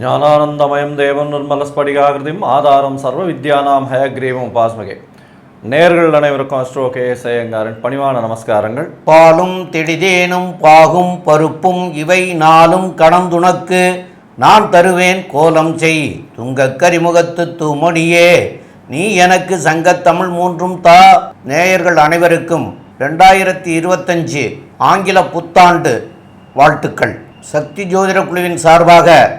ஞானானந்தமயம் தேவம் நிர்மலஸ்படிகாகிருதிம் ஆதாரம் சர்வ வித்யானாம் ஹயக்ரீவம் உபாஸ்மகே. நேர்கள் அனைவருக்கும் அஸ்ட்ரோ கே எஸ் பணிவான நமஸ்காரங்கள். பாலும் திடிதேனும் பாகும் பருப்பும் இவை நாளும் கடந்துணக்கு. நான் தருவேன் கோலம் செய் துங்கக் கரிமுகத்து தூமொழியே. நீ எனக்கு சங்கத்தமிழ் மூன்றும் தா. நேயர்கள் அனைவருக்கும் ரெண்டாயிரத்தி இருபத்தஞ்சு ஆங்கில புத்தாண்டு வாழ்த்துக்கள். சக்தி ஜோதிட குழுவின் சார்பாக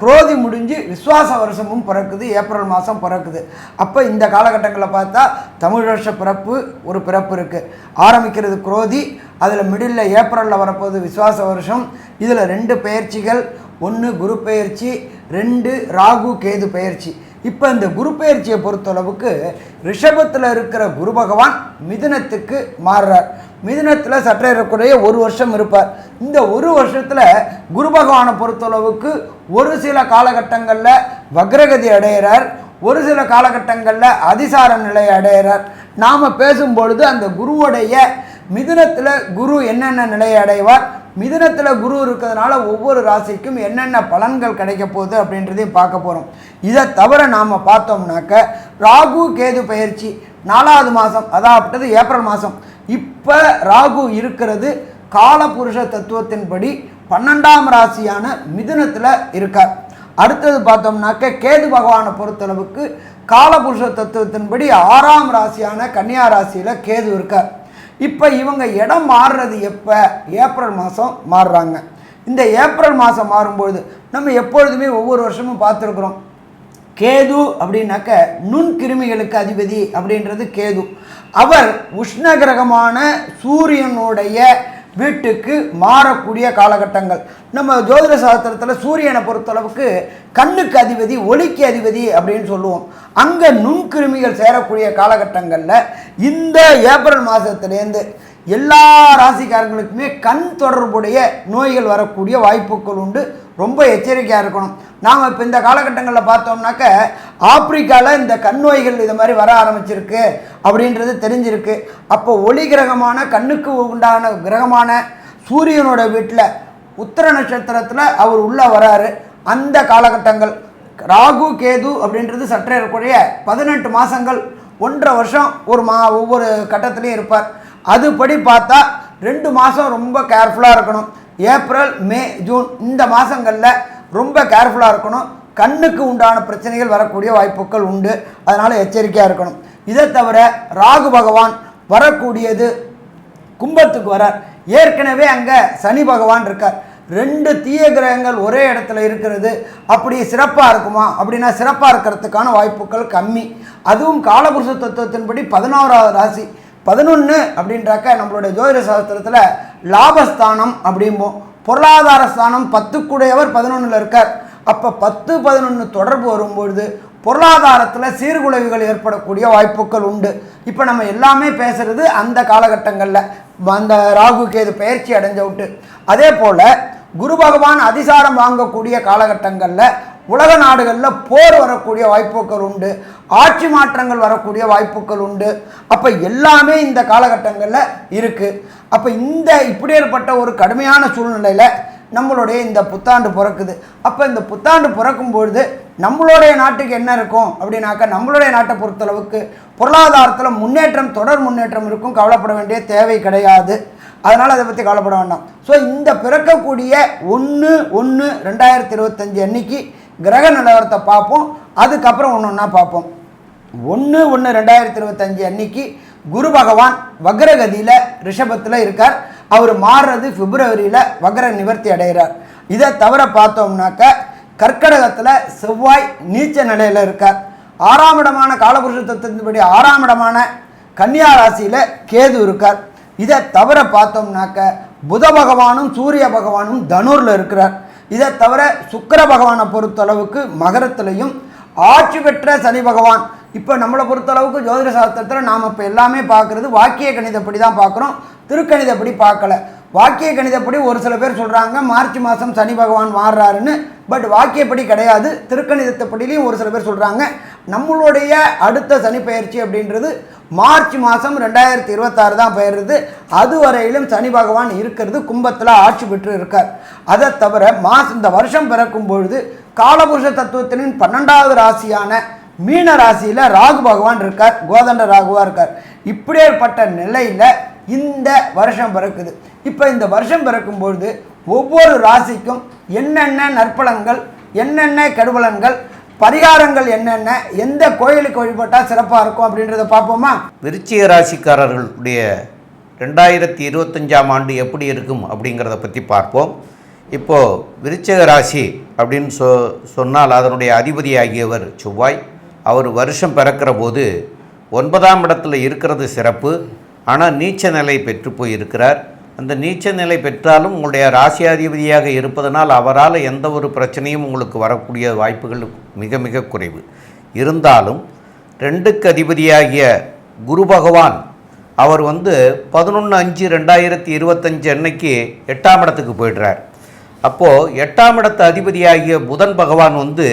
குரோதி முடிஞ்சு விஸ்வாச வருஷமும் பிறக்குது ஏப்ரல் மாதம் பிறக்குது. அப்போ இந்த காலகட்டங்களில் பார்த்தா தமிழ் வருஷ பிறப்பு ஒரு பிறப்பு இருக்குது ஆரம்பிக்கிறது குரோதி அதில் மிடில் ஏப்ரலில் வரப்போகுது விஸ்வாச வருஷம். இதில் ரெண்டு பயிற்சிகள் ஒன்று குரு பயிற்சி ரெண்டு ராகு கேது பயிற்சி இப்போ இந்த குரு பெயர்ச்சியை பொறுத்தளவுக்கு ரிஷபத்தில் இருக்கிற குரு பகவான் மிதுனத்துக்கு மாறுறார். மிதுனத்தில் சற்றேறக்குறைய ஒரு வருஷம் இருப்பார். இந்த ஒரு வருஷத்தில் குரு பகவானை பொறுத்தளவுக்கு ஒரு சில காலகட்டங்களில் வக்ரகதி அடைகிறார். ஒரு சில காலகட்டங்களில் அதிசார நிலை அடைகிறார். நாம் பேசும்பொழுது அந்த குருவுடைய மிதுனத்தில் குரு என்னென்ன நிலையை அடைவார்? மிதுனத்தில் குரு இருக்கிறதுனால ஒவ்வொரு ராசிக்கும் என்னென்ன பலன்கள் கிடைக்க போகுது அப்படின்றதையும் பார்க்க போகிறோம் இதை தவிர நாம் பார்த்தோம்னாக்க ராகு கேது பயிற்சி நாலாவது மாதம் அதாவது ஏப்ரல் மாதம் இப்போ ராகு இருக்கிறது காலபுருஷ தத்துவத்தின்படி பன்னெண்டாம் ராசியான மிதுனத்தில் இருக்கார். அடுத்தது பார்த்தோம்னாக்க கேது பகவானை பொறுத்தளவுக்கு காலபுருஷ தத்துவத்தின்படி ஆறாம் ராசியான கன்னியா ராசியில் கேது இருக்கார். இப்போ இவங்க இடம் மாறுறது எப்போ? ஏப்ரல் மாதம் மாறுறாங்க. இந்த ஏப்ரல் மாதம் மாறும்பொழுது நம்ம எப்பொழுதுமே ஒவ்வொரு வருஷமும் பார்த்துருக்குறோம். கேது அப்படின்னாக்க நுண்கிருமிகளுக்கு அதிபதி அப்படின்றது கேது. அவர் உஷ்ண கிரகமான சூரியனுடைய வீட்டுக்கு மாறக்கூடிய காலகட்டங்கள். நம்ம ஜோதிட சாஸ்திரத்தில் சூரியனை பொறுத்தளவுக்கு கண்ணுக்கு அதிபதி ஒளிக்கு அதிபதி அப்படின்னு சொல்லுவோம். அங்கே நுண்கிருமிகள் சேரக்கூடிய காலகட்டங்களில் இந்த ஏப்ரல் மாதத்துலேருந்து எல்லா ராசிக்காரங்களுக்குமே கண் தொடர்புடைய நோய்கள் வரக்கூடிய வாய்ப்புகள் உண்டு. ரொம்ப எச்சரிக்கையாக இருக்கணும். நாம் இப்போ இந்த காலகட்டங்களில் பார்த்தோம்னாக்க ஆப்பிரிக்காவில் இந்த கண் நோய்கள் இது மாதிரி வர ஆரம்பிச்சிருக்கு அப்படின்றது தெரிஞ்சிருக்கு. அப்போ ஒளி கிரகமான கண்ணுக்கு உண்டான கிரகமான சூரியனோட வீட்டில் உத்தர நட்சத்திரத்தில் அவர் உள்ளே வராரு. அந்த காலகட்டங்கள் ராகு கேது அப்படின்றது சற்றே இருக்கக்கூடிய பதினெட்டு மாதங்கள் ஒன்றரை வருஷம் ஒரு மா ஒவ்வொரு கட்டத்துலேயும் இருப்பார். அதுபடி பார்த்தா ரெண்டு மாதம் ரொம்ப கேர்ஃபுல்லாக இருக்கணும். ஏப்ரல் மே ஜூன் இந்த மாதங்களில் ரொம்ப கேர்ஃபுல்லாக இருக்கணும். கண்ணுக்கு உண்டான பிரச்சனைகள் வரக்கூடிய வாய்ப்புகள் உண்டு. அதனால் எச்சரிக்கையாக இருக்கணும். இதை தவிர ராகு பகவான் வரக்கூடியது கும்பத்துக்கு வரார். ஏற்கனவே அங்கே சனி பகவான் இருக்கார். ரெண்டு தீய கிரகங்கள் ஒரே இடத்துல இருக்கிறது. அப்படி சிறப்பாக இருக்குமா? அப்படின்னா சிறப்பாக இருக்கிறதுக்கான வாய்ப்புகள் கம்மி. அதுவும் காலபுருஷ தத்துவத்தின்படி பதினோராவது ராசி. பதினொன்று அப்படின்றாக்க நம்மளுடைய ஜோதிட சாஸ்திரத்தில் லாபஸ்தானம் அப்படிம்போம் பொருளாதார ஸ்தானம் பத்துக்குடையவர் பதினொன்றில் இருக்கார். அப்போ பத்து பதினொன்று தொடர்பு வரும்பொழுது பொருளாதாரத்தில் சீர்குலைவுகள் ஏற்படக்கூடிய வாய்ப்புகள் உண்டு. இப்போ நம்ம எல்லாமே பேசுகிறது அந்த காலகட்டங்களில். அந்த ராகு கேது பயிற்சி அடைஞ்ச விட்டு அதே போல் குரு பகவான் அதிசாரம் வாங்கக்கூடிய காலகட்டங்களில் உலக நாடுகளில் போர் வரக்கூடிய வாய்ப்புகள் உண்டு ஆட்சி மாற்றங்கள் வரக்கூடிய வாய்ப்புகள் உண்டு. அப்போ எல்லாமே இந்த காலகட்டங்களில் இருக்குது அப்போ இந்த இப்படியேற்பட்ட ஒரு கடுமையான சூழ்நிலையில் நம்மளுடைய இந்த புத்தாண்டு பிறக்குது. அப்போ இந்த புத்தாண்டு பிறக்கும் பொழுது நம்மளுடைய நாட்டுக்கு என்ன இருக்கும் அப்படின்னாக்கா நம்மளுடைய நாட்டை பொறுத்தளவுக்கு பொருளாதாரத்தில் முன்னேற்றம் தொடர் முன்னேற்றம் இருக்கும் கவலைப்பட வேண்டிய தேவை கிடையாது. அதனால் அதை பற்றி கவலைப்பட வேண்டாம். ஸோ இந்த பிறக்கக்கூடிய ஒன்று ஒன்று ரெண்டாயிரத்தி இருபத்தஞ்சி அன்னைக்கு கிரக நிலவரத்தை பார்ப்போம். அதுக்கப்புறம் ஒன்று ஒன்றா பார்ப்போம். ஒன்று ஒன்று ரெண்டாயிரத்தி இருபத்தஞ்சு அன்னைக்கு குரு பகவான் வக்ரகதியில் ரிஷபத்தில் இருக்கார். அவர் மாறுறது பிப்ரவரியில் வக்ர நிவர்த்தி அடைகிறார். இதை தவிர பார்த்தோம்னாக்க கர்க்கடகத்தில் செவ்வாய் நீச்ச நிலையில் இருக்கார். ஆறாம் இடமான காலபுருஷ தத்துவத்தின்படி ஆறாம் இடமான கன்னியா ராசியில் கேது இருக்கார். இதை தவிர பார்த்தோம்னாக்க புத பகவானும் சூரிய பகவானும் தனூரில் இருக்கிறார். இதை தவிர சுக்கர பகவானை பொறுத்தளவுக்கு மகரத்திலையும் ஆட்சி பெற்ற சனி பகவான். இப்போ நம்மளை பொறுத்தளவுக்கு ஜோதிட சாஸ்திரத்தில் நாம் இப்போ எல்லாமே பார்க்குறது வாக்கிய கணிதப்படி தான் பார்க்குறோம். திருக்கணிதப்படி பார்க்கல. வாக்கிய கணிதப்படி ஒரு சில பேர் சொல்கிறாங்க மார்ச் மாதம் சனி பகவான் மாறுறாருன்னு பட் வாக்கியப்படி கிடையாது திருக்கணிதத்தைப்படிலையும் ஒரு சில பேர் சொல்கிறாங்க நம்மளுடைய அடுத்த சனி பயிற்சி அப்படின்றது மார்ச் மாதம் ரெண்டாயிரத்தி இருபத்தாறு தான் பெயருது அதுவரையிலும் சனி பகவான் இருக்கிறது கும்பத்தில் ஆட்சி பெற்று இருக்கார் அதை தவிர மாஸ் இந்த வருஷம் பிறக்கும் பொழுது காலபுருஷ தத்துவத்தினின் பன்னெண்டாவது ராசியான மீன ராசியில் ராகு பகவான் இருக்கார் கோதண்ட ராகுவாக இருக்கார். இப்படியேற்பட்ட நிலையில் இந்த வருஷம் பிறக்குது. இப்போ இந்த வருஷம் பிறக்கும்பொழுது ஒவ்வொரு ராசிக்கும் என்னென்ன நற்பலன்கள் என்னென்ன கெடுபலன்கள் பரிகாரங்கள் என்னென்ன எந்த கோயிலுக்கு வழிபட்டால் சிறப்பாக இருக்கும் அப்படின்றத பார்ப்போமா? விருச்சிக ராசிக்காரர்களுடைய ரெண்டாயிரத்தி இருபத்தஞ்சாம் ஆண்டு எப்படி இருக்கும் அப்படிங்கிறத பற்றி பார்ப்போம். இப்போது விருச்சிக ராசி அப்படின்னு சொ சொன்னால் அதனுடைய அதிபதியாகியவர் செவ்வாய். அவர் வருஷம் பிறக்கிற போது ஒன்பதாம் இடத்துல இருக்கிறது சிறப்பு. ஆனால் நீச்ச நிலை பெற்று போயிருக்கிறார். அந்த நீச்ச நிலை பெற்றாலும் உங்களுடைய ராசியாதிபதியாக இருப்பதனால் அவரால் எந்த ஒரு பிரச்சனையும் உங்களுக்கு வரக்கூடிய வாய்ப்புகள் மிக மிக குறைவு. இருந்தாலும் ரெண்டுக்கு அதிபதியாகிய குரு பகவான் அவர் வந்து பதினொன்று அஞ்சு ரெண்டாயிரத்தி இருபத்தஞ்சு அன்னைக்கு எட்டாம் இடத்துக்கு போயிடுறார். அப்போது எட்டாம் இடத்து அதிபதியாகிய புதன் பகவான் வந்து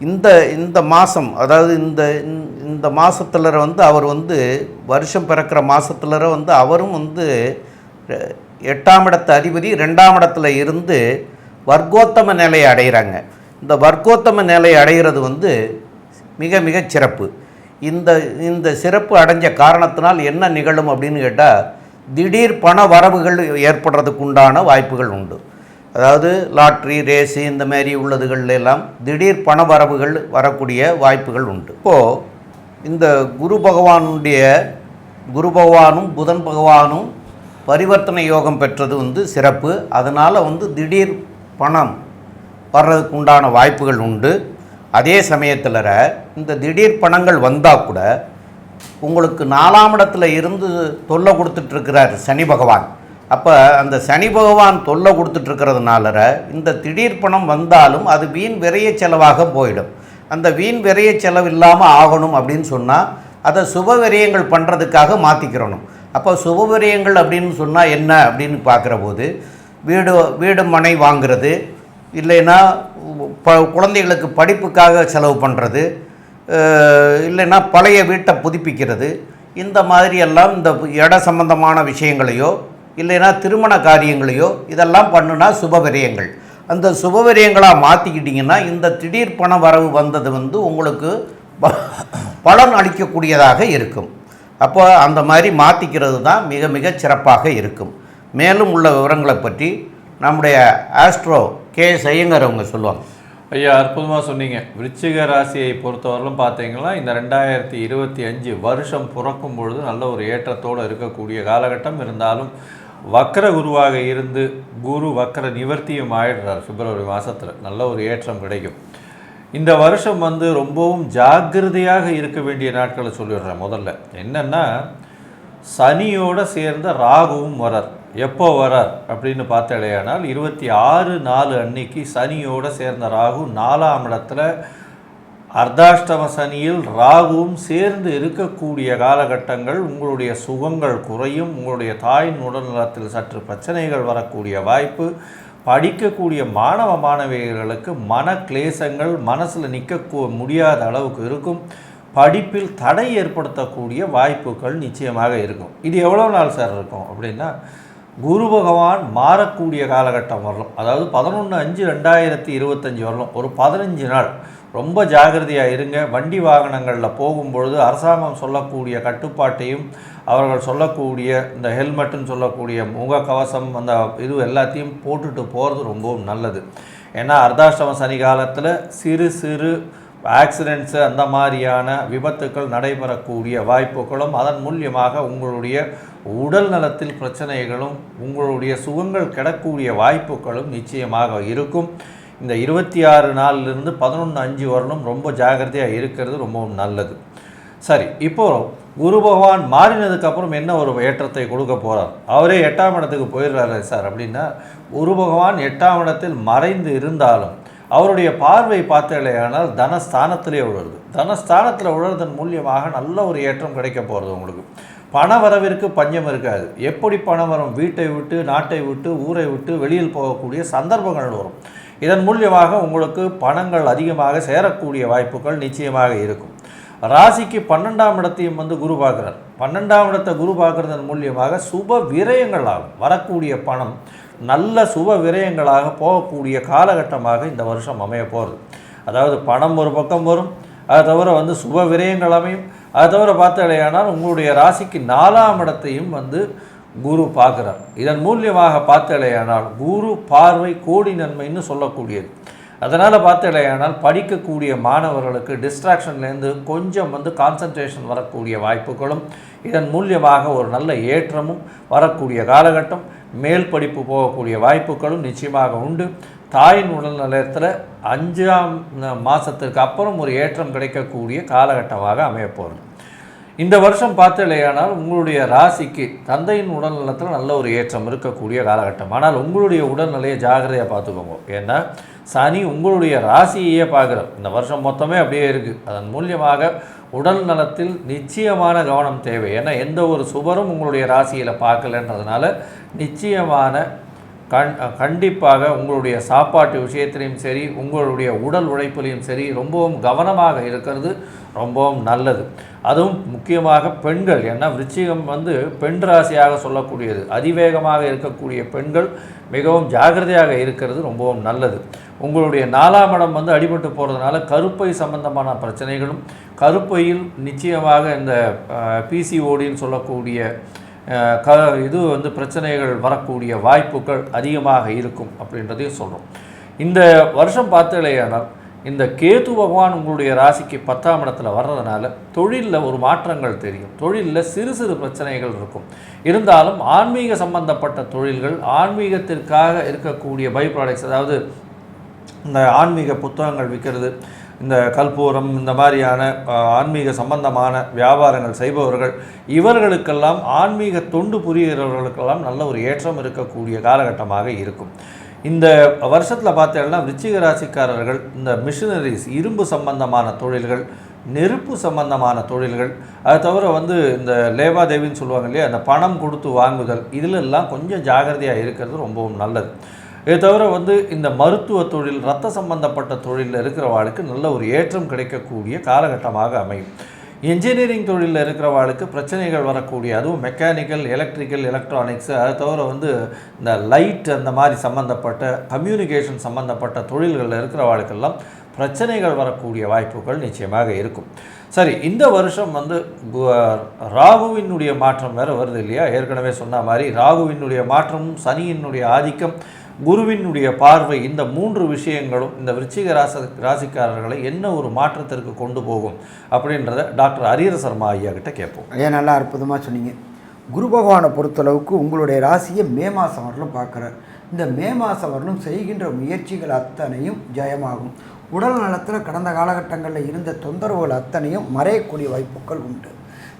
இந்த இந்த மாதம் அதாவது இந்த இந்த- இந்த மாதத்துல வந்து அவர் வந்து வருஷம் பிறக்கிற மாதத்துல வந்து அவரும் வந்து எட்டாம் இடத்து அதிபதி ரெண்டாம் இடத்துல இருந்து வர்க்கோத்தம நிலையை அடைகிறாங்க இந்த வர்க்கோத்தம நிலை அடைகிறது வந்து மிக மிக சிறப்பு. இந்த இந்த சிறப்பு அடைஞ்ச காரணத்தினால் என்ன நிகழும் அப்படின்னு கேட்டால் திடீர் பண வரவுகள் ஏற்படுறதுக்கு உண்டான வாய்ப்புகள் உண்டு. அதாவது லாட்ரி ரேஸு இந்த மாதிரி உள்ளதுகள்ல எல்லாம் திடீர் பண வரவுகள் வரக்கூடிய வாய்ப்புகள் உண்டு. இப்போது இந்த குரு பகவானுடைய குரு பகவானும் புதன் பகவானும் பரிவர்த்தனை யோகம் பெற்றது வந்து சிறப்பு. அதனால் வந்து திடீர் பணம் வர்றதுக்கு உண்டான வாய்ப்புகள் உண்டு. அதே சமயத்தில் இந்த திடீர் பணங்கள் வந்தால் கூட உங்களுக்கு நாலாம் இடத்துல இருந்து தொல்லை கொடுத்துட்ருக்கிறார் சனி பகவான். அப்போ அந்த சனி பகவான் தொல்லை கொடுத்துட்ருக்கிறதுனால இந்த திடீர் பணம் வந்தாலும் அது வீண் விரைய செலவாக போயிடும். அந்த வீண் விரைய செலவு இல்லாமல் ஆகணும் அப்படின்னு சொன்னால் அதை சுப விரயங்கள் பண்ணுறதுக்காக மாற்றிக்கிறணும் அப்போ சுப விரயங்கள் அப்படின்னு சொன்னால் என்ன அப்படின்னு பார்க்குற போது வீடு வீடு மனை வாங்குறது இல்லைன்னா ப குழந்தைகளுக்கு படிப்புக்காக செலவு பண்ணுறது இல்லைன்னா பழைய வீட்டை புதுப்பிக்கிறது இந்த மாதிரி எல்லாம் இந்த இட சம்பந்தமான விஷயங்களையோ இல்லைன்னா திருமண காரியங்களையோ இதெல்லாம் பண்ணுனா சுபவிரயங்கள். அந்த சுபவிரயங்களாக மாற்றிக்கிட்டிங்கன்னா இந்த திடீர் பண வரவு வந்தது வந்து உங்களுக்கு ப- பலன் அளிக்கக்கூடியதாக இருக்கும். அப்போ அந்த மாதிரி மாற்றிக்கிறது தான் மிக மிக சிறப்பாக இருக்கும். மேலும் உள்ள விவரங்களை பற்றி நம்முடைய ஆஸ்ட்ரோ கே சையங்கர் அவங்க சொல்லுவாங்க. ஐயா அற்புதமாக சொன்னீங்க. விருச்சிக ராசியை பொறுத்தவரையிலும் பார்த்தீங்கன்னா இந்த ரெண்டாயிரத்தி இருபத்தி அஞ்சு வருஷம் பிறக்கும் பொழுது நல்ல ஒரு ஏற்றத்தோடு இருக்கக்கூடிய காலகட்டம் இருந்தாலும் வக்கர குருவாக இருந்து குரு வக்கர நிவர்த்தியும் ஆயிடுறார் பிப்ரவரி மாதத்தில் நல்ல ஒரு ஏற்றம் கிடைக்கும். இந்த வருஷம் வந்து ரொம்பவும் ஜாக்கிரதையாக இருக்க வேண்டிய நாட்களை சொல்லிடுறேன் முதல்ல. என்னென்னா சனியோட சேர்ந்த ராகுவும் வரார். எப்போ வரார் அப்படின்னு பார்த்தாலேயானால் இருபத்தி ஆறு நாலு அன்னைக்கு சனியோட சேர்ந்த ராகு நாலாம் இடத்துல அர்த்தாஷ்டம சனியில் ராகுவும் சேர்ந்து இருக்கக்கூடிய காலகட்டங்கள் உங்களுடைய சுகங்கள் குறையும் உங்களுடைய தாயின் உடல்நலத்தில் சற்று பிரச்சனைகள் வரக்கூடிய வாய்ப்பு படிக்கக்கூடிய மாணவ மாணவியர்களுக்கு மன கிளேசங்கள் மனசில் நிற்க முடியாத அளவுக்கு இருக்கும். படிப்பில் தடை ஏற்படுத்தக்கூடிய வாய்ப்புகள் நிச்சயமாக இருக்கும். இது எவ்வளோ நாள் சார் இருக்கும் அப்படின்னா குரு பகவான் மாறக்கூடிய காலகட்டம் வரலாம். அதாவது பதினொன்று அஞ்சு ரெண்டாயிரத்தி இருபத்தஞ்சி வரலாம். ஒரு பதினஞ்சு நாள். ரொம்ப ஜாகிரதையாக இருங்க. வண்டி வாகனங்களில் போகும்பொழுது அரசாங்கம் சொல்லக்கூடிய கட்டுப்பாட்டையும் அவர்கள் சொல்லக்கூடிய இந்த ஹெல்மெட்டுன்னு சொல்லக்கூடிய முகக்கவசம் அந்த இது எல்லாத்தையும் போட்டுட்டு போகிறது ரொம்பவும் நல்லது. ஏன்னா அர்த்தாஷ்டம சனி காலத்தில் சிறு சிறு ஆக்சிடெண்ட்ஸு அந்த மாதிரியான விபத்துக்கள் நடைபெறக்கூடிய வாய்ப்புகளும் அதன் மூலியமாக உங்களுடைய உடல் நலத்தில் பிரச்சனைகளும் உங்களுடைய சுகங்கள் கிடக்கூடிய வாய்ப்புகளும் நிச்சயமாக இருக்கும். இந்த இருபத்தி ஆறு நாள்லேருந்து பதினொன்று அஞ்சு வரலும் ரொம்ப ஜாகிரதையாக இருக்கிறது ரொம்பவும் நல்லது. சரி இப்போ குரு பகவான் மாறினதுக்கப்புறம் என்ன ஒரு ஏற்றத்தை கொடுக்க போகிறார் அவரே எட்டாம் இடத்துக்கு போயிடுறாரு சார் அப்படின்னா குரு பகவான் எட்டாம் இடத்தில் மறைந்து இருந்தாலும் அவருடைய பார்வை பார்த்தலையானால் தனஸ்தானத்திலே உழருது. தனஸ்தானத்தில் உழறதன் மூலியமாக நல்ல ஒரு ஏற்றம் கிடைக்க போகிறது உங்களுக்கு. பண வரவிற்கு பஞ்சம் இருக்காது. எப்படி பணம் வரும் வீட்டை விட்டு நாட்டை விட்டு ஊரை விட்டு வெளியில் போகக்கூடிய சந்தர்ப்பங்கள் வரும். இதன் மூலியமாக உங்களுக்கு பணங்கள் அதிகமாக சேரக்கூடிய வாய்ப்புகள் நிச்சயமாக இருக்கும். ராசிக்கு பன்னெண்டாம் இடத்தையும் வந்து குரு பார்க்குறார். பன்னெண்டாம் இடத்தை குரு பார்க்குறதன் மூலியமாக சுப விரயங்கள் ஆகும் வரக்கூடிய பணம் நல்ல சுப விரயங்களாக போகக்கூடிய காலகட்டமாக இந்த வருஷம் அமைய போகிறது அதாவது பணம் ஒரு பக்கம் வரும். அதை தவிர வந்து சுப விரயங்கள் அமையும். அதை தவிர பார்த்தாலேயானால் உங்களுடைய ராசிக்கு நாலாம் இடத்தையும் வந்து குரு பார்க்குறார். இதன் மூலியமாக பார்த்தலையானால் குரு பார்வை கோடி நன்மைன்னு சொல்லக்கூடியது. அதனால் பார்த்தலையானால் படிக்கக்கூடிய மாணவர்களுக்கு டிஸ்ட்ராக்ஷன்லேருந்து கொஞ்சம் வந்து கான்சன்ட்ரேஷன் வரக்கூடிய வாய்ப்புகளும் இதன் மூலியமாக ஒரு நல்ல ஏற்றமும் வரக்கூடிய காலகட்டம் மேல் படிப்பு போகக்கூடிய வாய்ப்புகளும் நிச்சயமாக உண்டு. தாயின் உடல் நிலையத்தில் அஞ்சாம் மாதத்திற்கு அப்புறம் ஒரு ஏற்றம் கிடைக்கக்கூடிய காலகட்டமாக அமையப்போகிறது இந்த வருஷம் பார்த்தலையானால் உங்களுடைய ராசிக்கு தந்தையின் உடல்நலத்தில் நல்ல ஒரு ஏற்றம் இருக்கக்கூடிய காலகட்டம். ஆனால் உங்களுடைய உடல்நிலையை ஜாகிரதையாக பார்த்துக்கோங்க. ஏன்னா சனி உங்களுடைய ராசியையே பார்க்குறார். இந்த வருஷம் மொத்தமே அப்படியே இருக்குது அதன் மூலியமாக உடல் நலத்தில் நிச்சயமான கவனம் தேவை. ஏன்னா எந்த ஒரு சுபரும் உங்களுடைய ராசியில் பார்க்கலன்றதுனால நிச்சயமான கண் கண்டிப்பாக உங்களுடைய சாப்பாட்டு விஷயத்திலையும் சரி உங்களுடைய உடல் உழைப்புலையும் சரி ரொம்பவும் கவனமாக இருக்கிறது ரொம்பவும் நல்லது. அதுவும் முக்கியமாக பெண்கள். ஏன்னா விருச்சிகம் வந்து பெண் ராசியாக சொல்லக்கூடியது. அதிவேகமாக இருக்கக்கூடிய பெண்கள் மிகவும் ஜாகிரதையாக இருக்கிறது ரொம்பவும் நல்லது. உங்களுடைய நாலாம் இடம் வந்து அடிபட்டு போகிறதுனால கருப்பை சம்பந்தமான பிரச்சனைகளும் கருப்பையில் நிச்சயமாக இந்த பிசிஓடின்னு சொல்லக்கூடிய க இது வந்து பிரச்சனைகள் வரக்கூடிய வாய்ப்புகள் அதிகமாக இருக்கும் அப்படின்றதையும் சொல்கிறோம் இந்த வருஷம் பார்த்தாலேயானால் இந்த கேது பகவான் உங்களுடைய ராசிக்கு பத்தாம் இடத்துல வர்றதுனால தொழிலில் ஒரு மாற்றங்கள் தெரியும். தொழிலில் சிறு சிறு பிரச்சனைகள் இருக்கும். இருந்தாலும் ஆன்மீக சம்பந்தப்பட்ட தொழில்கள் ஆன்மீகத்திற்காக இருக்கக்கூடிய பை ப்ராடக்ட்ஸ் அதாவது இந்த ஆன்மீக புத்தகங்கள் விற்கிறது இந்த கற்பூரம் இந்த மாதிரியான ஆன்மீக சம்பந்தமான வியாபாரங்கள் செய்பவர்கள் இவர்களுக்கெல்லாம் ஆன்மீக தொண்டு புரிகிறவர்களுக்கெல்லாம் நல்ல ஒரு ஏற்றம் இருக்கக்கூடிய காலகட்டமாக இருக்கும். இந்த வருஷத்தில் பார்த்தீங்கன்னா விருச்சிக ராசிக்காரர்கள் இந்த மிஷினரிஸ் இரும்பு சம்பந்தமான தொழில்கள் நெருப்பு சம்பந்தமான தொழில்கள் அது தவிர வந்து இந்த லேவாதேவின்னு சொல்லுவாங்க இல்லையா அந்த பணம் கொடுத்து வாங்குதல் இதிலெல்லாம் கொஞ்சம் ஜாகிரதையாக இருக்கிறது ரொம்பவும் நல்லது. இது தவிர வந்து இந்த மருத்துவ தொழில் ரத்த சம்பந்தப்பட்ட தொழிலில் இருக்கிறவாளுக்கு நல்ல ஒரு ஏற்றம் கிடைக்கக்கூடிய காலகட்டமாக அமையும். இன்ஜினியரிங் தொழிலில் இருக்கிறவாளுக்கு பிரச்சனைகள் வரக்கூடிய அதுவும் மெக்கானிக்கல் எலக்ட்ரிக்கல் எலக்ட்ரானிக்ஸ் அதை தவிர வந்து இந்த லைட் அந்த மாதிரி சம்மந்தப்பட்ட கம்யூனிகேஷன் சம்மந்தப்பட்ட தொழில்களில் இருக்கிறவாளுக்கெல்லாம் பிரச்சனைகள் வரக்கூடிய வாய்ப்புகள் நிச்சயமாக இருக்கும். சரி இந்த வருஷம் வந்து ராகுவினுடைய மாற்றம் வேறு வருது இல்லையா? ஏற்கனவே சொன்ன மாதிரி ராகுவினுடைய மாற்றமும் சனியினுடைய ஆதிக்கம் குருவினுடைய பார்வை இந்த மூன்று விஷயங்களும் இந்த விருச்சிக ராச ராசிக்காரர்களை என்ன ஒரு மாற்றத்திற்கு கொண்டு போகும் அப்படின்றத டாக்டர் ஹரியர சர்மா ஐயா கிட்ட கேட்போம். ஐயா நல்லா அற்புதமாக சொன்னீங்க. குரு பகவானை பொறுத்தளவுக்கு உங்களுடைய ராசியை மே மாதம் வரலும் பார்க்குறார். இந்த மே மாதம் வரலும் செய்கின்ற முயற்சிகள் அத்தனையும் ஜெயமாகும். உடல் நலத்தில் கடந்த காலகட்டங்களில் இருந்த தொந்தரவுகள் அத்தனையும் மறையக்கூடிய வாய்ப்புகள் உண்டு.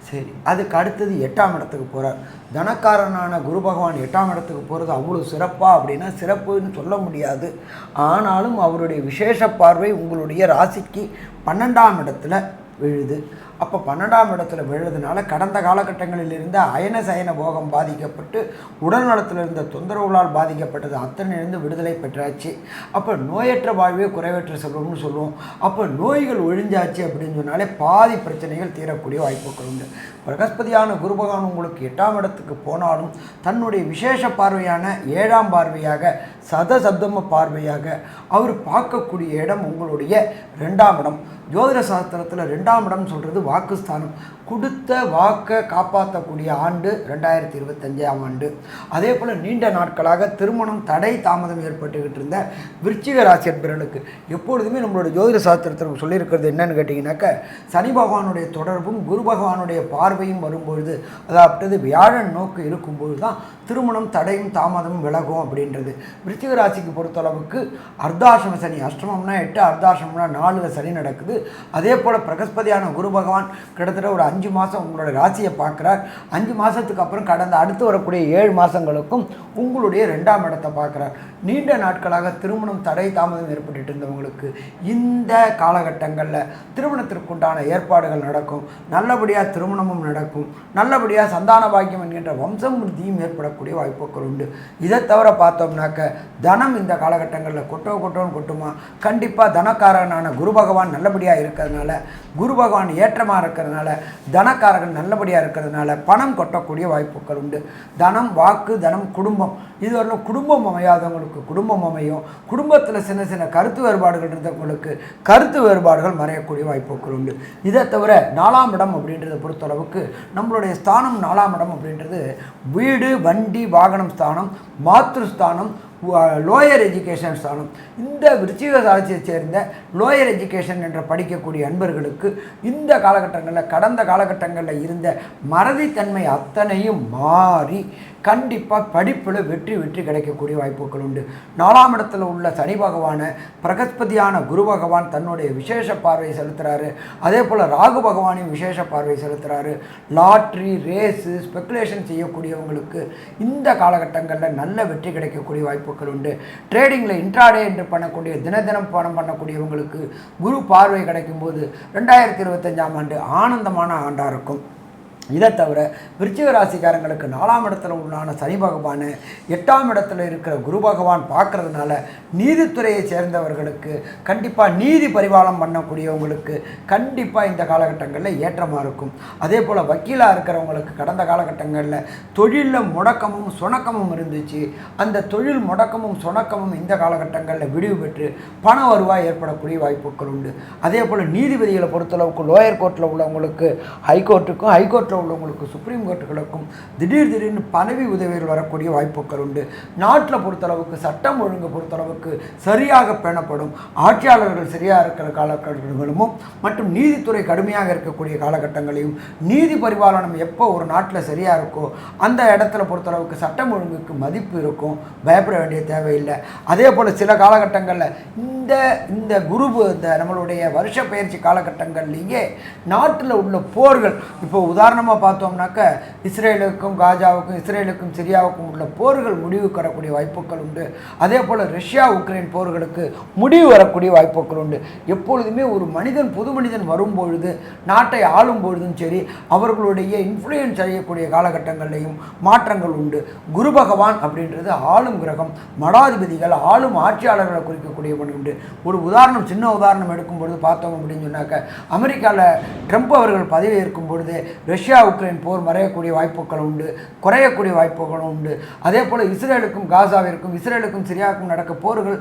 சரி அதுக்கு அடுத்தது எட்டாம் இடத்துக்கு போகிறார் தனக்காரனான குரு பகவான் எட்டாம் இடத்துக்கு போகிறது அவ்வளோ சிறப்பாக அப்படின்னா சிறப்புன்னு சொல்ல முடியாது. ஆனாலும் அவருடைய விசேஷ பார்வை உங்களுடைய ராசிக்கு பன்னெண்டாம் இடத்துல விழுது. அப்போ பன்னெண்டாம் இடத்துல விழுறதுனால கடந்த காலகட்டங்களில் இருந்த அயன சயன போகம் பாதிக்கப்பட்டு உடல் நலத்தில் இருந்த தொந்தரவுகளால் பாதிக்கப்பட்டது. அத்தனையிலிருந்து விடுதலை பெற்றாச்சு. அப்போ நோயற்ற வாழ்வே குறைவற்ற செல்வம்னு சொல்லுவோம். அப்போ நோய்கள் ஒழிஞ்சாச்சு அப்படின்னு சொன்னாலே பாதி பிரச்சனைகள் தீரக்கூடிய வாய்ப்புகள் உண்டு. பிரகஸ்பதியான குருபகவான் உங்களுக்கு எட்டாம் இடத்துக்கு போனாலும் தன்னுடைய விசேஷ பார்வையான ஏழாம் பார்வையாக சதசப்தம பார்வையாக அவர் பார்க்கக்கூடிய இடம் உங்களுடைய ரெண்டாம் இடம். ஜோதிட சாஸ்திரத்தில் ரெண்டாம் இடம் சொல்கிறது வாக்குஸ்தானம் கொடுத்த வாக்கை காப்பாற்றக்கூடிய ஆண்டு ரெண்டாயிரத்தி இருபத்தஞ்சாம் ஆண்டு. அதே போல் நீண்ட நாட்களாக திருமணம் தடை தாமதம் ஏற்பட்டுக்கிட்டு இருந்த விருச்சிக ராசி என்பவர்களுக்கு எப்பொழுதுமே நம்மளோட ஜோதிட சாஸ்திரத்தில் சொல்லியிருக்கிறது என்னன்னு கேட்டிங்கனாக்கா சனி பகவானுடைய தொடர்பும் குரு பகவானுடைய பார்வையும் வரும்பொழுது அதாவது வியாழன் நோக்கு இருக்கும்பொழுது தான் திருமணம் தடையும் தாமதமும் விலகும் அப்படின்றது. விருச்சிக ராசிக்கு பொறுத்தளவுக்கு அர்த்தாசிரம சனி அஷ்டமம்னா எட்டு அர்த்தாசிரமம்னா நாலு சனி நடக்குது. அதே போல் பிரகஸ்பதியான குரு பகவான் கிட்டத்தட்ட ஒரு அஞ்சு அஞ்சு மாதம் உங்களோட ராசியை பார்க்குறார். அஞ்சு மாதத்துக்கு அப்புறம் கடந்த அடுத்து வரக்கூடிய ஏழு மாதங்களுக்கும் உங்களுடைய ரெண்டாம் இடத்தை பார்க்குறார். நீண்ட நாட்களாக திருமணம் தடை தாமதம் ஏற்பட்டுட்டு இருந்தவங்களுக்கு இந்த காலகட்டங்களில் திருமணத்திற்குண்டான ஏற்பாடுகள் நடக்கும். நல்லபடியாக திருமணமும் நடக்கும். நல்லபடியாக சந்தான பாக்கியம் என்கின்ற வம்சம் விருத்தியும் ஏற்படக்கூடிய வாய்ப்புகள் உண்டு. இதை தவிர பார்த்தோம்னாக்க தனம் இந்த காலகட்டங்களில் கொட்டோ கொட்டோன்னு கொட்டுமா? கண்டிப்பாக தனக்காரனான குரு பகவான் நல்லபடியாக இருக்கிறதுனால குரு பகவான் ஏற்றமாக இருக்கிறதுனால தனக்காரகன் நல்லபடியாக இருக்கிறதுனால பணம் கொட்டக்கூடிய வாய்ப்புகள் உண்டு. தனம் வாக்கு தனம் குடும்பம். இதுவரையிலும் குடும்பம் அமையாதவங்களுக்கு குடும்பம் அமையும். குடும்பத்தில் சின்ன சின்ன கருத்து வேறுபாடுகள் இருந்தவங்களுக்கு கருத்து வேறுபாடுகள் மறையக்கூடிய வாய்ப்புகள் உண்டு. இதை தவிர நாலாம் இடம் அப்படின்றத பொறுத்தளவுக்கு நம்மளுடைய ஸ்தானம் நாலாம் இடம் அப்படின்றது வீடு வண்டி வாகனம் ஸ்தானம் மாத்ருஸ்தானம் லோயர் எஜுகேஷன் ஸ்தானம். இந்த விருச்சிக ராசியை சேர்ந்த லோயர் எஜுகேஷன் என்ற படிக்கக்கூடிய அன்பர்களுக்கு இந்த காலகட்டங்களில் கடந்த காலகட்டங்களில் இருந்த மறதித்தன்மை அத்தனையும் மாறி கண்டிப்பாக படிப்பில் வெற்றி வெற்றி கிடைக்கக்கூடிய வாய்ப்புகள் உண்டு. நாலாம் இடத்துல உள்ள சனி பகவானை பிரகஸ்பதியான குரு பகவான் தன்னுடைய விசேஷ பார்வை செலுத்துகிறாரு அதே போல் ராகு பகவானையும் விசேஷ பார்வை செலுத்துகிறாரு லாட்ரி ரேஸு ஸ்பெக்குலேஷன் செய்யக்கூடியவங்களுக்கு இந்த காலகட்டங்களில் நல்ல வெற்றி கிடைக்கக்கூடிய வாய்ப்பு வாய்ப்புகள் உண்டு. ட்ரேடிங்கில் இன்ட்ராடே என்று பண்ணக்கூடிய தின தினம் பணம் பண்ணக்கூடியவங்களுக்கு குரு பார்வை கிடைக்கும்போது ரெண்டாயிரத்தி இருபத்தஞ்சாம் ஆண்டு ஆனந்தமான ஆண்டாக இருக்கும். இதை தவிர விருச்சிக ராசிக்காரங்களுக்கு நாலாம் இடத்துல உள்ளான சனி பகவான் எட்டாம் இடத்துல இருக்கிற குரு பகவான் பார்க்கறதுனால நீதித்துறையை சேர்ந்தவர்களுக்கு கண்டிப்பாக நீதி பரிபாலம் பண்ணக்கூடியவங்களுக்கு கண்டிப்பாக இந்த காலகட்டங்களில் ஏற்றமாக இருக்கும். அதே போல் வக்கீலாக இருக்கிறவங்களுக்கு கடந்த காலகட்டங்களில் தொழிலில் முடக்கமும் சுணக்கமும் இருந்துச்சு. அந்த தொழில் முடக்கமும் சுணக்கமும் இந்த காலகட்டங்களில் விடிவு பெற்று பண வருவாய் ஏற்படக்கூடிய வாய்ப்புகள் உண்டு. அதே போல் நீதிபதிகளை பொறுத்தளவுக்கு லோயர் கோர்ட்டில் உள்ளவங்களுக்கு ஹைகோர்ட்டுக்கும் ஹைகோர்ட்டில் உள்ளவங்களுக்கு சுப்ரீம் கோர்ட்டுகளுக்கும் திடீர் திடீர்னு பதவி உதவிகள் வரக்கூடிய வாய்ப்புகள் உண்டு. நாட்டில் பொறுத்தளவுக்கு சட்டம் ஒழுங்கு பொறுத்தளவுக்கு சரியாக பேணப்படும். ஆட்சியாளர்கள் சரியாக இருக்கிற காலகட்டங்களும் மற்றும் நீதித்துறை கடுமையாக இருக்கக்கூடிய காலகட்டங்களையும் நீதி பரிபாலனம் எப்போ ஒரு நாட்டில் சரியாக இருக்கோ அந்த இடத்துல பொறுத்தளவுக்கு சட்டம் ஒழுங்குக்கு மதிப்பு இருக்கும். பயப்பட வேண்டிய தேவையில்லை. அதே போல் சில காலகட்டங்களில் இந்த இந்த குரு இந்த நம்மளுடைய வருஷ பயிற்சி காலகட்டங்கள்லேயே நாட்டில் உள்ள போர்கள் இப்போ உதாரணமாக உதாரணமாக பார்த்தோம்னாக்க இஸ்ரேலுக்கும் காஜாவுக்கும் இஸ்ரேலுக்கும் சிரியாவுக்கும் உள்ள போர்கள் முடிவுக்கு வரக்கூடிய வாய்ப்புகள் உண்டு. அதே போல் ரஷ்யா உக்ரைன் போர்களுக்கு முடிவு வரக்கூடிய வாய்ப்புகள் உண்டு. எப்பொழுதுமே ஒரு மனிதன் புது மனிதன் வரும்பொழுது நாட்டை ஆளும் பொழுதும் சரி அவர்களுடைய இன்ஃப்ளூயன்ஸ் அடையக்கூடிய காலகட்டங்கள்லையும் மாற்றங்கள் உண்டு. குரு பகவான் அப்படின்றது ஆளும் கிரகம் மடாதிபதிகள் ஆளும் ஆட்சியாளர்களை குறிக்கக்கூடிய ஒன்று உண்டு. ஒரு உதாரணம் சின்ன உதாரணம் எடுக்கும் பொழுது பார்த்தோம் அப்படின்னு சொன்னாக்க அமெரிக்காவில் ட்ரம்ப் அவர்கள் பதவி இருக்கும் பொழுது ரஷ்யா உக்ரைன் போர் மறையக்கூடிய வாய்ப்புகள் உண்டு குறையக்கூடிய வாய்ப்புகளும் உண்டு. அதே போல் இஸ்ரேலுக்கும் காசாவிற்கும் இஸ்ரேலுக்கும் சிரியாவுக்கும் நடக்க போர்கள்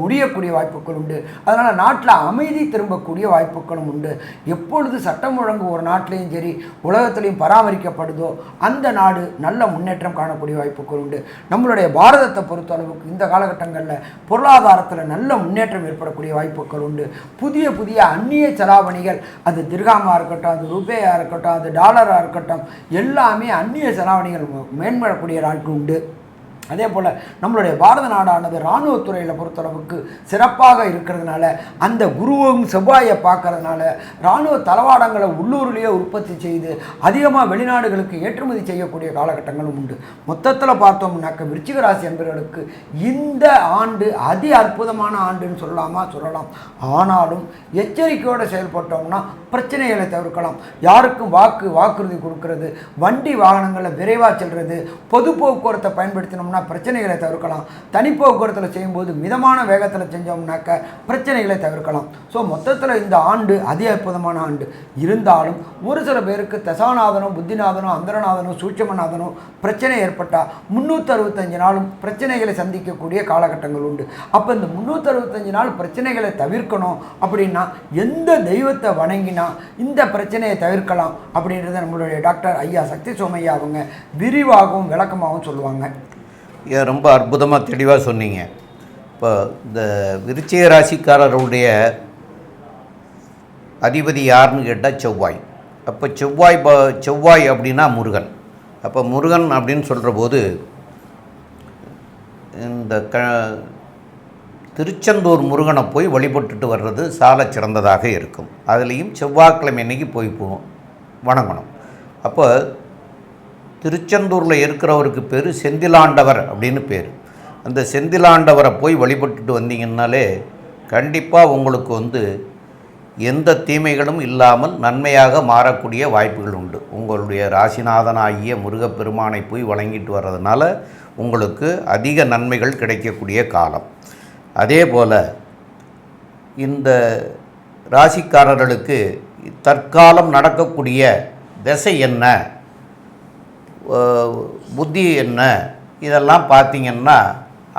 முடியக்கூடிய வாய்ப்புகள் உண்டு. அதனால் நாட்டில் அமைதி திரும்பக்கூடிய வாய்ப்புகளும் உண்டு. எப்பொழுது சட்டம் ஒழுங்கு ஒரு நாட்டிலையும் சரி உலகத்திலையும் பராமரிக்கப்படுதோ அந்த நாடு நல்ல முன்னேற்றம் காணக்கூடிய வாய்ப்புகள் உண்டு. நம்மளுடைய பாரதத்தை பொறுத்த அளவுக்கு இந்த காலகட்டங்களில் பொருளாதாரத்தில் நல்ல முன்னேற்றம் ஏற்படக்கூடிய வாய்ப்புகள் உண்டு. புதிய புதிய அந்நிய செலாவணிகள் அது திர்காமாக இருக்கட்டும் அது ரூபேயாக இருக்கட்டும் அது டாலராக இருக்கட்டும். எல்லாமே அந்நிய செலாவணிகள் மேம்படக்கூடிய நாட்கள் உண்டு. அதே போல் நம்மளுடைய பாரத நாடானது இராணுவத்துறையில் பொறுத்தளவுக்கு சிறப்பாக இருக்கிறதுனால அந்த குருவும் செவ்வாயை பார்க்கறதுனால இராணுவ தளவாடங்களை உள்ளூர்லேயே உற்பத்தி செய்து அதிகமாக வெளிநாடுகளுக்கு ஏற்றுமதி செய்யக்கூடிய காலகட்டங்களும் உண்டு. மொத்தத்தில் பார்த்தோம்னாக்க விருச்சிக ராசி என்பவர்களுக்கு இந்த ஆண்டு அதி அற்புதமான ஆண்டுன்னு சொல்லலாமா? சொல்லலாம். ஆனாலும் எச்சரிக்கையோடு செயல்பட்டோம்னா பிரச்சனைகளை தவிர்க்கலாம். யாருக்கும் வாக்கு வாக்குறுதி கொடுக்கறது வண்டி வாகனங்களில் விரைவாக செல்வது பொது போக்குவரத்தை பயன்படுத்தினோம்னா பிரச்சனைகளை தவிர்க்கலாம். தனி போக்குவரத்தில் செய்யும்போது மிதமான வேகத்தில் செஞ்சோம்னாக்க பிரச்சனைகளை தவிர்க்கலாம். ஸோ மொத்தத்தில் இந்த ஆண்டு அதி அற்புதமான ஆண்டு. இருந்தாலும் ஒரு சில பேருக்கு தசாநாதனும் புத்திநாதனோ அந்தரநாதனோ சூட்சமநாதனும் பிரச்சனை ஏற்பட்டால் முந்நூற்றறுபத்தஞ்சு நாளும் பிரச்சனைகளை சந்திக்கக்கூடிய காலகட்டங்கள் உண்டு. அப்போ இந்த முந்நூற்றறுபத்தஞ்சு நாள் பிரச்சனைகளை தவிர்க்கணும் அப்படின்னா எந்த தெய்வத்தை வணங்கினா இந்த பிரச்சனையை தவிர்க்கலாம் அப்படின்றத நம்மளுடைய டாக்டர் ஐயா சக்தி சோமையா அவங்க விரிவாகவும் விளக்கமாகவும் சொல்லுவாங்க. ஏன் ரொம்ப அற்புதமாக தெளிவாக சொன்னீங்க. இப்போ இந்த விருச்சிக ராசிக்காரருடைய அதிபதி யாருன்னு கேட்டால் செவ்வாய். அப்போ செவ்வாய் ப செவ்வாய் அப்படின்னா முருகன். அப்போ முருகன் அப்படின்னு சொல்கிற போது இந்த க திருச்செந்தூர் முருகனை போய் வழிபட்டுட்டு வர்றது சால சிறந்ததாக இருக்கும். அதுலேயும் செவ்வாய்க்கிழமை அன்னைக்கு போய் போவோம். வணங்கணும். அப்போ திருச்செந்தூரில் இருக்கிறவருக்கு பேர் செந்திலாண்டவர் அப்படின்னு பேர். அந்த செந்திலாண்டவரை போய் வழிபட்டுட்டு வந்தீங்கன்னாலே கண்டிப்பாக உங்களுக்கு வந்து எந்த தீமைகளும் இல்லாமல் நன்மையாக மாறக்கூடிய வாய்ப்புகள் உண்டு. உங்களுடைய ராசிநாதனாகிய முருகப்பெருமானை போய் வழங்கிட்டு வர்றதுனால உங்களுக்கு அதிக நன்மைகள் கிடைக்கக்கூடிய காலம். அதே போல் இந்த ராசிக்காரர்களுக்கு தற்காலம் நடக்கக்கூடிய திசை என்ன? புத்தி என்ன? இதெல்லாம் பார்த்தீங்கன்னா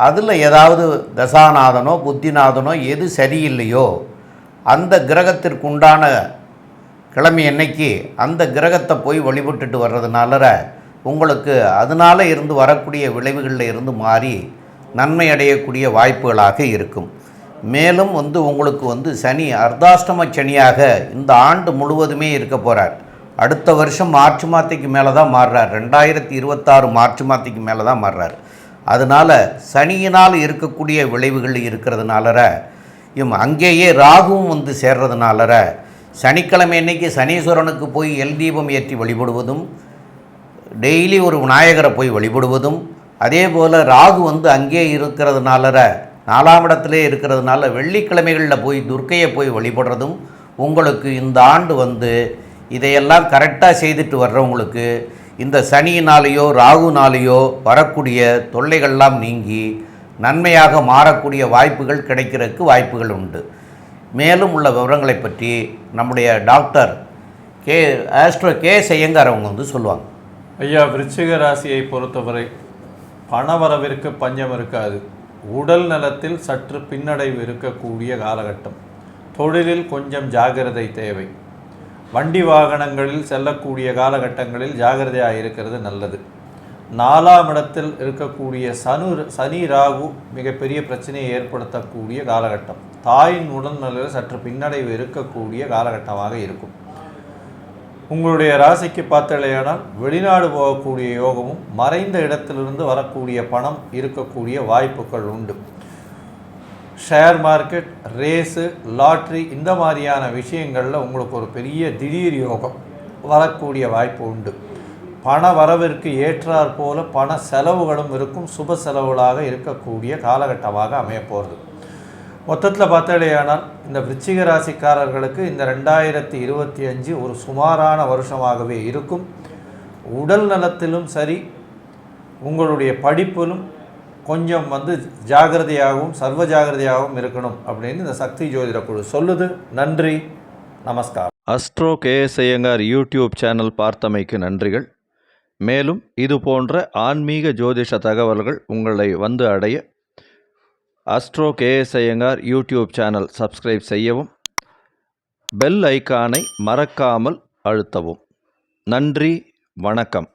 அதில் ஏதாவது தசாநாதனோ புத்திநாதனோ எது சரியில்லையோ அந்த கிரகத்திற்கு உண்டான கிழமை அன்னைக்கு அந்த கிரகத்தை போய் வழிபட்டுட்டு வர்றதுனால உங்களுக்கு அதனால் இருந்து வரக்கூடிய விளைவுகளில் இருந்து மாறி நன்மை அடையக்கூடிய வாய்ப்புகளாக இருக்கும். மேலும் வந்து உங்களுக்கு வந்து சனி அர்த்தாஷ்டம சனியாக இந்த ஆண்டு முழுவதுமே இருக்க போகிறார் அடுத்த வருஷம் மார்ச் மாதத்துக்கு மேலே தான் மாறுறார். ரெண்டாயிரத்தி இருபத்தாறு மார்ச் மாதத்துக்கு மேலே தான் மாறுறார். அதனால் சனியினால் இருக்கக்கூடிய விளைவுகள் இருக்கிறதுனால இம் அங்கேயே ராகுவும் வந்து சேர்றதுனால சனிக்கிழமை அன்னைக்கு சனீஸ்வரனுக்கு போய் எல் தீபம் ஏற்றி வழிபடுவதும் டெய்லி ஒரு விநாயகரை போய் வழிபடுவதும் அதே போல் ராகு வந்து அங்கே இருக்கிறதுனால நாலாம் இடத்திலே இருக்கிறதுனால வெள்ளிக்கிழமைகளில் போய் துர்க்கையை போய் வழிபடுறதும் உங்களுக்கு இந்த ஆண்டு வந்து இதையெல்லாம் கரெக்டாக செய்துட்டு வர்றவங்களுக்கு இந்த சனியினாலேயோ ராகுனாலேயோ வரக்கூடிய தொல்லைகள்லாம் நீங்கி நன்மையாக மாறக்கூடிய வாய்ப்புகள் கிடைக்கிறதுக்கு வாய்ப்புகள் உண்டு. மேலும் உள்ள விவரங்களை பற்றி நம்முடைய டாக்டர் கே ஆஸ்ட்ரோ கே செய்யங்கார் அவங்க வந்து சொல்லுவாங்க. ஐயா விருச்சிக ராசியை பொறுத்தவரை பணவரவிற்கு பஞ்சம் இருக்காது. உடல் நலத்தில் சற்று பின்னடைவு இருக்கக்கூடிய காலகட்டம். தொழிலில் கொஞ்சம் ஜாகிரதை தேவை. வண்டி வாகனங்களில் செல்லக்கூடிய காலகட்டங்களில் ஜாகிரதையாக இருக்கிறது நல்லது. நாலாம் இடத்தில் இருக்கக்கூடிய சனு சனி ராகு மிகப்பெரிய பிரச்சனையை ஏற்படுத்தக்கூடிய காலகட்டம். தாயின் உடல்நலையில் சற்று பின்னடைவு இருக்கக்கூடிய காலகட்டமாக இருக்கும். உங்களுடைய ராசிக்கு பார்த்தலையானால் வெளிநாடு போகக்கூடிய யோகமும் மறைந்த இடத்திலிருந்து வரக்கூடிய பணம் இருக்கக்கூடிய வாய்ப்புகள் உண்டு. ஷேர் மார்க்கெட் ரேஸு லாட்ரி இந்த மாதிரியான விஷயங்களில் உங்களுக்கு ஒரு பெரிய திடீர் யோகம் வரக்கூடிய வாய்ப்பு உண்டு. பண வரவிற்கு ஏற்றாற் போல பண செலவுகளும் இருக்கும் சுப செலவுகளாக இருக்கக்கூடிய காலகட்டமாக அமையப்போகிறது மொத்தத்தில் பார்த்தாலேயானால் இந்த விருச்சிக ராசிக்காரர்களுக்கு இந்த ரெண்டாயிரத்தி இருபத்தி அஞ்சு ஒரு சுமாரான வருஷமாகவே இருக்கும். உடல் நலத்திலும் சரி உங்களுடைய படிப்பிலும் கொஞ்சம் வந்து ஜாகிரதையாகவும் சர்வ ஜாகிரதையாகவும் இருக்கணும் அப்படின்னு இந்த சக்தி ஜோதிட குழு சொல்லுது. நன்றி. நமஸ்காரம். Astro KS Iyengar YouTube channel பார்த்தமைக்கு நன்றிகள். மேலும் இது போன்ற ஆன்மீக ஜோதிஷ தகவல்கள் உங்களை வந்து அடைய astro KS Iyengar YouTube channel subscribe செய்யவும் பெல் ஐகானை மறக்காமல் அழுத்தவும். நன்றி. வணக்கம்.